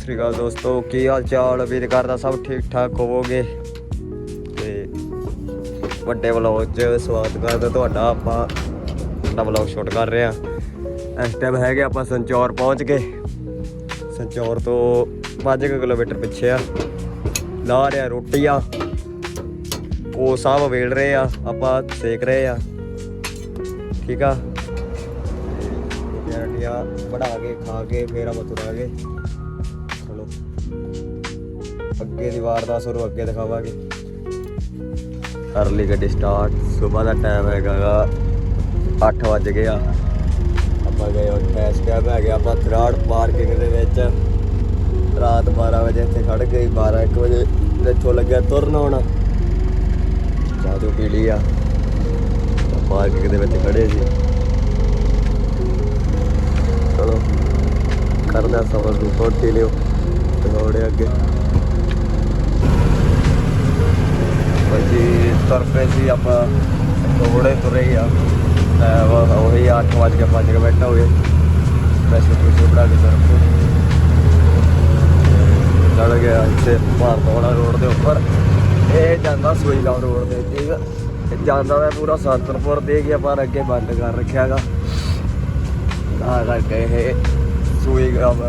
ਸ੍ਰੀ ਅਕਾਲ ਦੋਸਤੋ, ਕੀ ਹਾਲ ਚਾਲ? ਉਮੀਦ ਕਰਦਾ ਸਭ ਠੀਕ ਠਾਕ ਹੋਵੋਗੇ। ਤੇ ਵੱਡੇ ਵਲੌਗ 'ਚ ਸਵਾਗਤ ਕਰਦਾ ਤੁਹਾਡਾ। ਆਪਾਂ ਵੱਡਾ ਵਲੌਗ ਸ਼ੂਟ ਕਰ ਰਹੇ ਆ ਇਸ ਟਾਈਮ ਹੈਗੇ ਆਪਾਂ ਸੰਚੌਰ ਪਹੁੰਚ ਗਏ। ਸੰਚੌਰ ਤੋਂ 5 ਕਿਲੋਮੀਟਰ ਪਿੱਛੇ ਆ। ਲਾ ਰਿਆ ਆ। ਉਹ ਸਭ ਵੇਲ ਰਹੇ ਆ। ਆਪਾਂ ਸੇਕ ਰਹੇ ਆ। ਠੀਕ ਆ? ਤੇ ਰੋਟੀਆਂ ਬਣਾ ਕੇ, ਖਾ ਕੇ, ਫੇਰ ਆਪਾਂ ਤੁਰਾਂਗੇ। ਅੱਗੇ ਦੀ ਵਾਰ ਦਾ ਸੁਰੂ ਅੱਗੇ ਦਿਖਾਵਾਂਗੇ। ਕਰ ਲਈ ਗੱਡੀ ਸਟਾਰਟ ਸਵੇਰ ਦਾ ਟਾਈਮ ਹੈਗਾ 8 ਵਜ ਗਿਆ ਆਪਾਂ ਗਏ ਉਹ ਟੈਸਟ ਕੈਬ ਹੈਗੇ ਆਪਾਂ ਥਰਾੜ ਪਾਰਕਿੰਗ ਦੇ ਵਿੱਚ। ਰਾਤ 12 ਵਜੇ ਇੱਥੇ ਖੜ ਗਏ 12 1 ਵਜੇ ਇੱਥੋਂ ਲੱਗਿਆ ਤੁਰਨ ਆਉਣਾ। ਚਾਦੂ ਪੀ ਲਈ ਆ। ਪਾਰਕਿੰਗ ਦੇ ਵਿੱਚ ਖੜੇ ਸੀ। ਚਲੋ ਕਰਦਾ ਸਫਰ ਨੂੰ ਕੰਟੀਨਿਊ ਦੌੜੇ ਅੱਗੇ ਭਾਜੀ ਤੁਰ ਪਏ ਸੀ ਆਪਾਂ ਥੋੜੇ ਤੁਰੇ ਹੀ ਆ। ਤੇ ਉਹ ਉਹੀ 8 ਵਜ ਕੇ 5 ਮਿੰਟ ਹੋ ਗਏ। ਵੈਸੇ ਤੁਸੀਂ ਬੜਾ ਕੇ ਤੁਰ ਪਏ ਚੜ ਗਿਆ ਇੱਥੇ ਭਾਰਤਵਾੜਾ ਰੋਡ ਦੇ ਉੱਪਰ। ਇਹ ਜਾਂਦਾ ਸੂਈਗਾঁव ਰੋਡ ਦੇ ਠੀਕ ਜਾਂਦਾ ਮੈਂ ਪੂਰਾ ਸੰਤਨਪੁਰ ਦੇ ਗਿਆ ਪਰ ਅੱਗੇ ਬੰਦ ਕਰ ਰੱਖਿਆ ਰੱਖਿਆਗਾ ਆ ਕਰਕੇ ਇਹ ਸੂਈਗਾঁव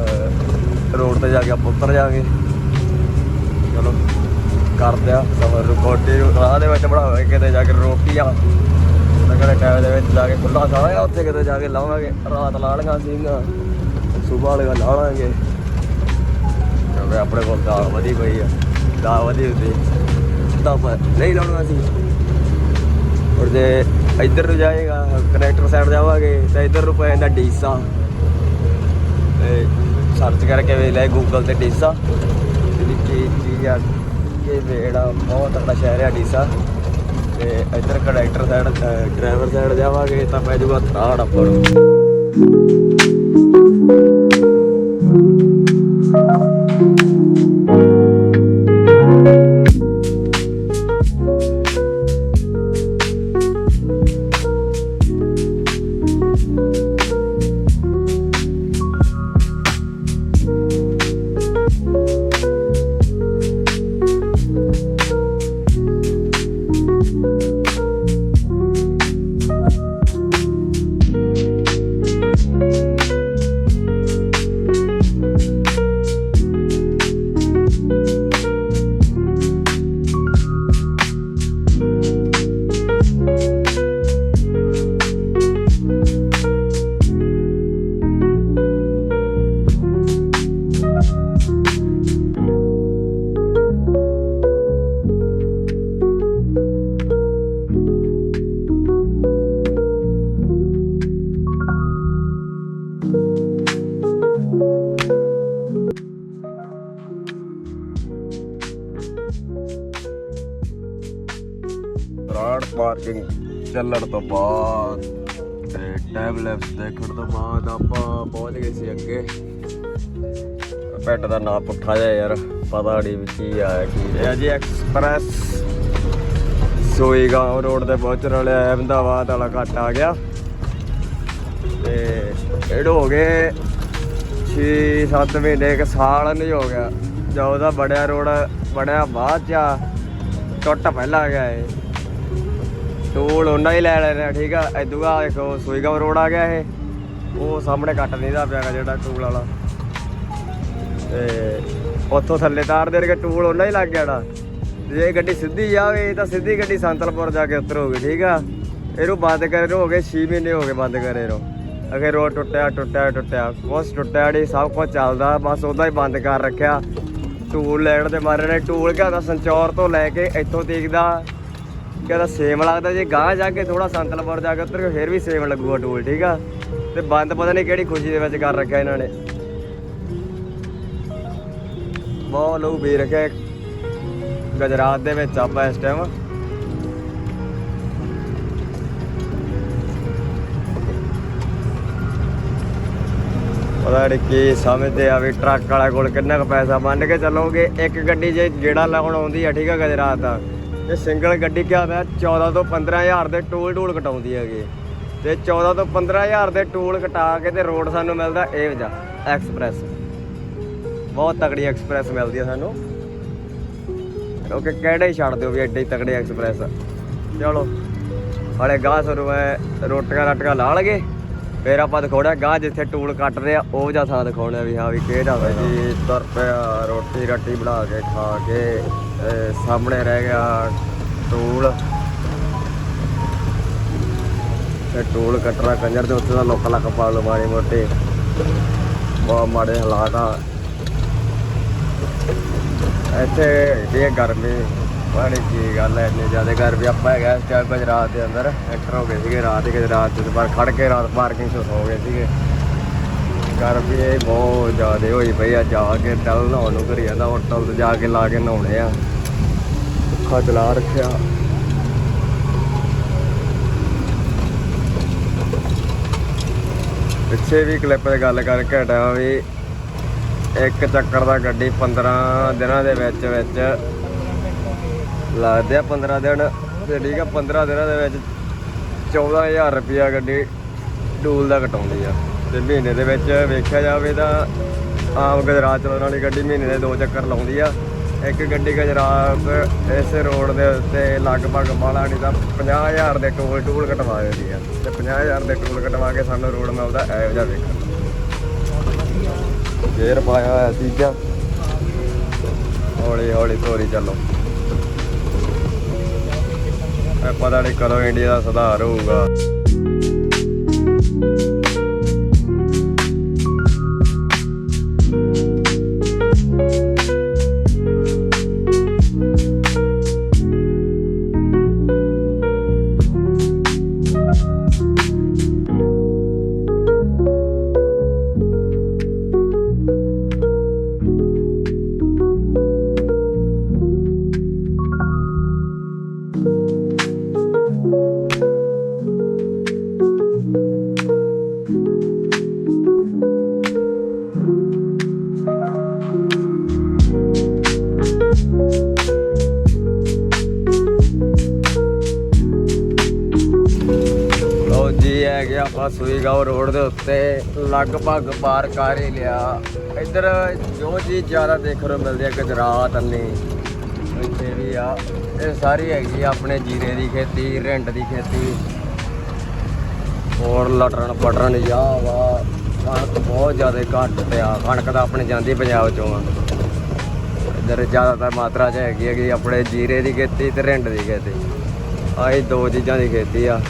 ਰੋਡ ਤੇ ਜਾ ਕੇ ਆਪਾਂ ਉੱਤਰ ਜਾਗੇ ਚਲੋ ਕਰਦੇ ਆ ਸਫਰ ਰਿਕਾਰਡੇ ਰਾਹ ਦੇ ਵਿੱਚ ਬਣਾਵਾਂਗੇ ਕਿਤੇ ਜਾ ਕੇ ਰੋਟੀਆਂ ਨਗਰ ਟਾਈਮ ਦੇ ਵਿੱਚ ਜਾ ਕੇ ਖੁੱਲਾ ਸਾਰਾ ਉੱਥੇ ਕਿਤੇ ਜਾ ਕੇ ਲਾਵਾਂਗੇ। ਰਾਤ ਲਾ ਲਾਣਗਾ ਸੀਗਾ ਸਵੇਰ ਵਾਲੇ ਲਾਵਾਂਗੇ ਕਿਉਂਕਿ ਆਪਣੇ ਕੋਲ ਦਾਲ ਵਧੀ ਪਈ ਆ। ਦਾਲ ਵਧੀ ਹੁੰਦੀ। ਤਾਂ ਆਪਾਂ ਨਹੀਂ ਲਾਉਣਾ ਸੀ। ਔਰ ਜੇ ਇੱਧਰ ਨੂੰ ਜਾਏਗਾ ਕਨੈਕਟਰ ਸਾਈਡ ਜਾਵਾਂਗੇ, ਤਾਂ ਇੱਧਰ ਨੂੰ ਪੈ ਜਾਂਦਾ ਡੀਸਾ। ਤੇ ਸਰਚ ਕਰਕੇ ਵੇਖ ਲੈ ਗੂਗਲ ਤੇ ਡੀਸਾ। ਜਿਹੜੀ ਕੀ ਚੀਜ਼ ਆ ਕਿ ਵੇੜਾ ਬਹੁਤ ਤਕੜਾ ਸ਼ਹਿਰ ਆ ਡੀਸਾ ਤੇ ਇੱਧਰ ਕੰਡਕਟਰ ਸਾਈਡ ਡਰਾਈਵਰ ਸਾਈਡ ਜਾਵਾਂਗੇ ਤਾਂ ਪੈ ਜਾਊਗਾ ਥਰਾੜ ਆਪਾਂ ਨੂੰ। ਥਰਾੜ ਪਾਰਕਿੰਗ ਚੱਲਣ ਤੋਂ ਬਾਅਦ ਤੇ ਟਾਈਮ ਲੈਪਸ ਦੇਖਣ ਤੋਂ ਬਾਅਦ ਆਪਾਂ ਪਹੁੰਚ ਗਏ ਸੀ ਅੱਗੇ। ਪੈਟ ਦਾ ਨਾਂ ਪੁੱਠਾ ਜਿਹਾ ਯਾਰ ਪਤਾ ਨਹੀਂ ਵੀ ਕੀ ਆਇਆ ਕੀ ਇਹ ਆ ਜੀ ਐਕਸਪ੍ਰੈਸ ਸੋਈਗਾঁव ਰੋਡ ਤੇ ਪਹੁੰਚਣ ਵਾਲੇ ਅਹਿਮਦਾਬਾਦ ਵਾਲਾ ਘੱਟ ਆ ਗਿਆ। ਤੇ ਇਹ ਹੋ ਗਏ 6-7 ਮਹੀਨੇ ਇੱਕ ਸਾਲ ਨਹੀਂ ਹੋ ਗਿਆ। ਜਦੋਂ ਦਾ ਬੜਿਆ ਰੋਡ ਬਣਿਆ ਬਾਅਦ ਚ ਆ, ਟੁੱਟ ਪਹਿਲਾਂ ਗਿਆ ਏ ਟੂਲ ਉਹਨਾਂ ਹੀ ਲੈ ਲੈਣਾ ਠੀਕ ਆ। ਇਦੂ ਆ ਦੇਖੋ ਸੂਈਗਾঁव ਰੋਡ ਆ ਗਿਆ ਇਹ। ਉਹ ਸਾਹਮਣੇ ਕੱਟ ਨਹੀਂ ਨਹੀਂਦਾ ਪਿਆਗਾ ਜਿਹੜਾ ਟੂਲ ਵਾਲਾ। ਤੇ ਉੱਥੋਂ ਥੱਲੇ ਤਾਰ ਦੇ ਕੇ ਟੂਲ ਉਹਨਾਂ ਹੀ ਲੱਗ ਗਿਆ ਨਾ ਜੇ ਗੱਡੀ ਸਿੱਧੀ ਜਾਵੇ, ਤਾਂ ਸਿੱਧੀ ਗੱਡੀ ਸੰਤਲਪੁਰ ਜਾ ਕੇ ਉਤਰੋਗੇ ਠੀਕ ਆ। ਇਹਨੂੰ ਬੰਦ ਕਰੇ ਨੂੰ ਹੋ ਗਏ 6 ਮਹੀਨੇ ਹੋ ਗਏ ਬੰਦ ਕਰੇ ਨੂੰ। ਅਗੇ ਰੋਡ ਟੁੱਟਿਆ ਟੁੱਟਿਆ ਟੁੱਟਿਆ। ਕੁਛ ਟੁੱਟਿਆ ਨਹੀਂ ਸਭ ਕੁਝ ਚੱਲਦਾ, ਬਸ ਉਹਦਾ ਹੀ ਬੰਦ ਕਰ ਰੱਖਿਆ। ਟੂਲ ਲੈਣ ਦੇ ਮਾਰੇ ਨੇ ਟੂਲ ਕਹਿੰਦਾ ਸੰਚੌਰ ਤੋਂ ਲੈ ਕੇ ਇੱਥੋਂ ਤੀਕ ਦਾ ਕਹਿੰਦਾ ਸੇਮ ਲੱਗਦਾ, ਜੇ ਗਾਂ ਜਾ ਕੇ ਥੋੜਾ ਸੰਤਲਪੁਰ ਜਾ ਕੇ ਉਤਰ ਕੇ ਫਿਰ ਵੀ ਸੇਮ ਲੱਗੂਗਾ ਟੂਲ, ਠੀਕ ਆ? ਤੇ ਬੰਦ ਪਤਾ ਨਹੀਂ ਕਿਹੜੀ ਖੁਸ਼ੀ ਦੇ ਵਿੱਚ ਕਰ ਰੱਖਿਆ ਇਹਨਾਂ ਨੇ। ਬਹੁਤ ਲੋਕ ਵੀ ਰੱਖਿਆ ਗੁਜਰਾਤ ਦੇ ਵਿੱਚ ਆਪਾਂ ਇਸ ਟਾਈਮ ਪਤਾ ਨਹੀਂ ਕੀ ਸਮਝਦੇ ਆ ਵੀ ਟਰੱਕ ਵਾਲਾ ਕੋਲ ਕਿੰਨਾ ਕੁ ਪੈਸਾ, ਮੰਨ ਕੇ ਚੱਲੋਗੇ ਇੱਕ ਗੱਡੀ ਜੇ ਜਿਹੜਾ ਲਾਉਣ ਆਉਂਦੀ ਆ, ਠੀਕ ਆ, ਗੁਜਰਾਤ ਦਾ। ਤੇ ਸਿੰਗਲ ਗੱਡੀ ਕਿਹਾ ਹੁੰਦਾ 14 ਤੋਂ 15000 ਦੇ ਟੋਲ ਟੂਲ ਕਟਾਉਂਦੀ ਹੈਗੀ। ਤੇ 14 ਤੋਂ 15000 ਦੇ ਟੂਲ ਕਟਾ ਕੇ ਤੇ ਰੋਡ ਸਾਨੂੰ ਮਿਲਦਾ ਇਹ ਵਜਾ ਐਕਸਪ੍ਰੈਸ ਬਹੁਤ ਤਕੜੀ ਐਕਸਪ੍ਰੈਸ ਮਿਲਦੀ ਹੈ ਸਾਨੂੰ। ਕਿਉਂਕਿ ਕਿਹੜੇ ਹੀ ਛੱਡ ਦਿਓ ਵੀ ਐਡੇ ਹੀ ਐਕਸਪ੍ਰੈਸ ਚਲੋ, ਹਲੇ ਗਾਹ ਸਰੂ ਹੈ ਰੋਟੀਆਂ ਰਾਟੀਆਂ ਲਾ ਲਗੇ ਫੇਰ ਆਪਾਂ ਦਿਖਾਉਣਾ ਗਾਹ ਜਿੱਥੇ ਟੂਲ ਕੱਟ ਰਿਹਾ ਉਹ ਜਿਹਾ ਥਾਂ ਦਿਖਾਉਣਾ ਵੀ ਹਾਂ ਵੀ ਕਿਹੜਾ ਵਾ ਜੀ ਤੁਰ ਪਿਆ, ਰੋਟੀ ਰਾਟੀ ਬਣਾ ਕੇ ਖਾ ਕੇ। ਸਾਹਮਣੇ ਰਹਿ ਗਿਆ ਟੂਲ। ਤੇ ਟੂਲ ਕੱਟਣਾ ਕੰਜਰ ਦੇ ਉੱਤੇ ਦਾ ਲੋਕ ਲੱਕ ਪਾ ਲਓ ਮਾੜੇ ਮੋਟੇ। ਬਹੁਤ ਮਾੜੇ ਹਾਲਾਤ ਆ। ਇੱਥੇ ਇਹ ਗਰਮੀ ਪਾਣੀ ਕੀ ਗੱਲ ਹੈ ਇੰਨੀ ਜ਼ਿਆਦਾ ਗਰਮੀ। ਆਪਾਂ ਹੈਗਾ ਇਸ ਟਾਈਮ ਗੁਜਰਾਤ ਦੇ ਅੰਦਰ ਐਂਟਰ ਹੋ ਗਏ ਸੀਗੇ ਰਾਤ ਹੀ ਗੁਜਰਾਤ ਦੇ ਬਾਹਰ ਖੜ ਕੇ ਰਾਤ ਪਾਰਕਿੰਗ 'ਚ ਸੌ ਗਏ ਸੀਗੇ। ਗਰਮੀ ਇਹ ਬਹੁਤ ਜ਼ਿਆਦਾ ਹੋਈ ਪਈ ਆ, ਜਾ ਕੇ ਟਲ ਨਹਾਉਣ ਨੂੰ ਕਰੀ ਜਾਂਦਾ ਹੋਟਲ ਤੇ ਜਾ ਕੇ ਲਾ ਕੇ ਨਹਾਉਣੇ ਆ। ਅੱਖਾਂ ਚਲਾ ਰੱਖਿਆ। ਪਿੱਛੇ ਵੀ ਕਲਿੱਪ ਤੇ ਗੱਲ ਕਰਕੇ ਹਟਿਆ ਵੀ ਇੱਕ ਚੱਕਰ ਦਾ ਗੱਡੀ 15 ਦਿਨਾਂ ਦੇ ਵਿੱਚ ਵਿੱਚ ਲੱਗਦੇ ਆ 15 ਦਿਨ। ਤੇ ਠੀਕ ਆ 15 ਦਿਨਾਂ ਦੇ ਵਿੱਚ 14000 ਰੁਪਿਆ ਗੱਡੀ ਡੂਲ ਦਾ ਕਟਾਉਂਦੀ ਆ। ਤੇ ਮਹੀਨੇ ਦੇ ਵਿੱਚ ਵੇਖਿਆ ਜਾਵੇ ਤਾਂ ਆਮ ਗੁਜਰਾਤ ਚਲਾਉਣ ਵਾਲੀ ਗੱਡੀ ਮਹੀਨੇ ਦੇ ਦੋ ਚੱਕਰ ਲਾਉਂਦੀ ਆ। ਇੱਕ ਗੱਡੀ ਗੁਜਰਾਤ ਇਸ ਰੋਡ ਦੇ ਉੱਤੇ ਲਗਭਗ ਬਾਲਾ ਨਹੀਂ ਤਾਂ 50000 ਦੇ ਟੋਲ ਟੂਲ ਕਟਵਾ ਦਿੰਦੀ ਆ। ਤੇ 50000 ਦੇ ਟੋਲ ਕਟਵਾ ਕੇ ਸਾਨੂੰ ਰੋਡ ਮਿਲਦਾ ਇਹੋ ਜਿਹਾ ਵੇਖਣ ਨੂੰ ਗੇਅਰ ਪਾਇਆ ਹੋਇਆ ਸੀਗਾ ਹੌਲੀ ਹੌਲੀ ਤੋਰੀ ਚੱਲੋ। ਪਤਾ ਨਹੀਂ ਕਦੋਂ ਇੰਡੀਆ ਦਾ ਸੁਧਾਰ ਹੋਊਗਾ। ਲਓ ਗਿਆ ਆਪਾਂ ਸੂਈਗਾਉਂ ਰੋਡ ਦੇ ਉੱਤੇ ਲਗਭਗ ਪਾਰ ਕਰ ਹੀ ਲਿਆ। ਇੱਧਰ ਜੋ ਚੀਜ਼ ਜ਼ਿਆਦਾ ਦੇਖਣ ਨੂੰ ਮਿਲਦੀ ਹੈ ਗੁਜਰਾਤ ਅੰਨੀ। ਇੱਥੇ ਵੀ ਆ। ਇਹ ਸਾਰੀ ਹੈਗੀ ਆ ਆਪਣੇ ਜੀਰੇ ਦੀ ਖੇਤੀ, ਰਿੰਡ ਦੀ ਖੇਤੀ। ਹੋਰ ਲਟਰਨ ਪਟਰਨ ਯਾ ਵਾ। ਕਣਕ ਬਹੁਤ ਜ਼ਿਆਦਾ ਘੱਟ ਪਿਆ ਕਣਕ ਤਾਂ ਆਪਣੇ ਜਾਂਦੀ ਪੰਜਾਬ ਚੋਂ ਆ। ਇੱਧਰ ਜ਼ਿਆਦਾਤਰ ਮਾਤਰਾ 'ਚ ਹੈਗੀ ਹੈਗੀ ਆਪਣੇ ਜੀਰੇ ਦੀ ਖੇਤੀ ਤੇ ਰਿੰਡ ਦੀ ਖੇਤੀ। ਆਹੀ ਦੋ ਚੀਜ਼ਾਂ ਦੀ ਖੇਤੀ ਆ।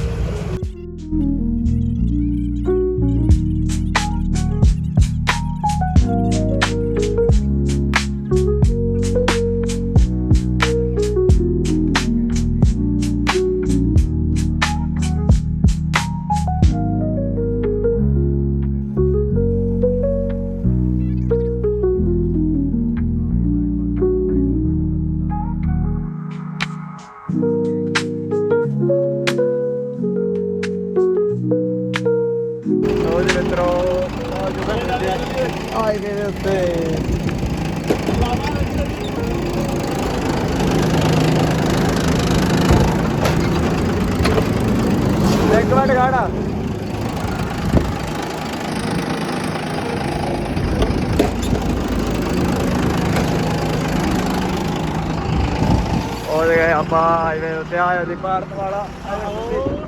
ਹਾਈਵੇ ਉੱਤੇ ਆਇਆ ਦੀ ਭਾਰਤ ਵਾਲਾ।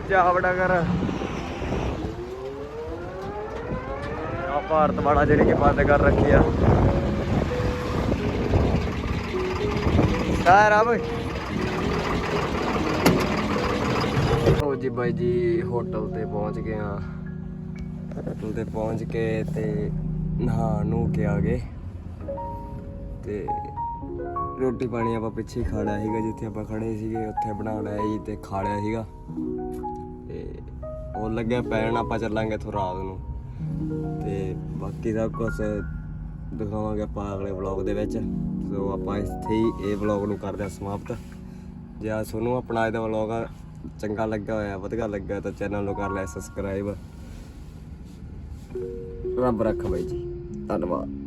ਜਾਵੜਾ ਕਰ ਆ ਭਾਰਤ ਵਾਲਾ ਜਿਹੜੀ ਕਿ ਬੰਦ ਕਰ ਰੱਖੀ ਆ। ਸਾਰ ਬਈ ਹੋ ਜੀ ਬਾਈ ਜੀ, ਹੋਟਲ ਤੇ ਪਹੁੰਚ ਗਏ ਆ। ਹੋਟਲ ਤੇ ਪਹੁੰਚ ਕੇ ਤੇ ਨਹਾ ਨੂੰ ਕੇ ਆ ਗਏ। ਤੇ ਰੋਟੀ ਪਾਣੀ ਆਪਾਂ ਪਿੱਛੇ ਹੀ ਖਾ ਲਿਆ ਸੀਗਾ, ਜਿੱਥੇ ਆਪਾਂ ਖੜੇ ਸੀਗੇ, ਉੱਥੇ ਬਣਾ ਲਿਆ ਜੀ ਤੇ ਖਾ ਲਿਆ ਸੀਗਾ। ਤੇ ਉਹ ਲੱਗਿਆ ਪੈਣ, ਆਪਾਂ ਚੱਲਾਂਗੇ ਇੱਥੋਂ ਰਾਤ ਨੂੰ। ਤੇ ਬਾਕੀ ਸਭ ਕੁਝ ਦਿਖਾਵਾਂਗੇ ਆਪਾਂ ਅਗਲੇ ਵਲੌਗ ਦੇ ਵਿੱਚ। ਸੋ ਆਪਾਂ ਇੱਥੇ ਹੀ ਇਹ ਵਲੌਗ ਨੂੰ ਕਰਦੇ ਹਾਂ ਸਮਾਪਤ। ਜੇ ਆ ਤੁਹਾਨੂੰ ਆਪਣਾ ਇਹਦਾ ਵਲੌਗ ਚੰਗਾ ਲੱਗਾ ਹੋਇਆ, ਵਧੀਆ ਲੱਗਾ, ਤਾਂ ਚੈਨਲ ਨੂੰ ਕਰ ਲੈ ਸਬਸਕ੍ਰਾਈਬ ਰੱਬ ਰੱਖ ਬਾਈ ਜੀ। ਧੰਨਵਾਦ।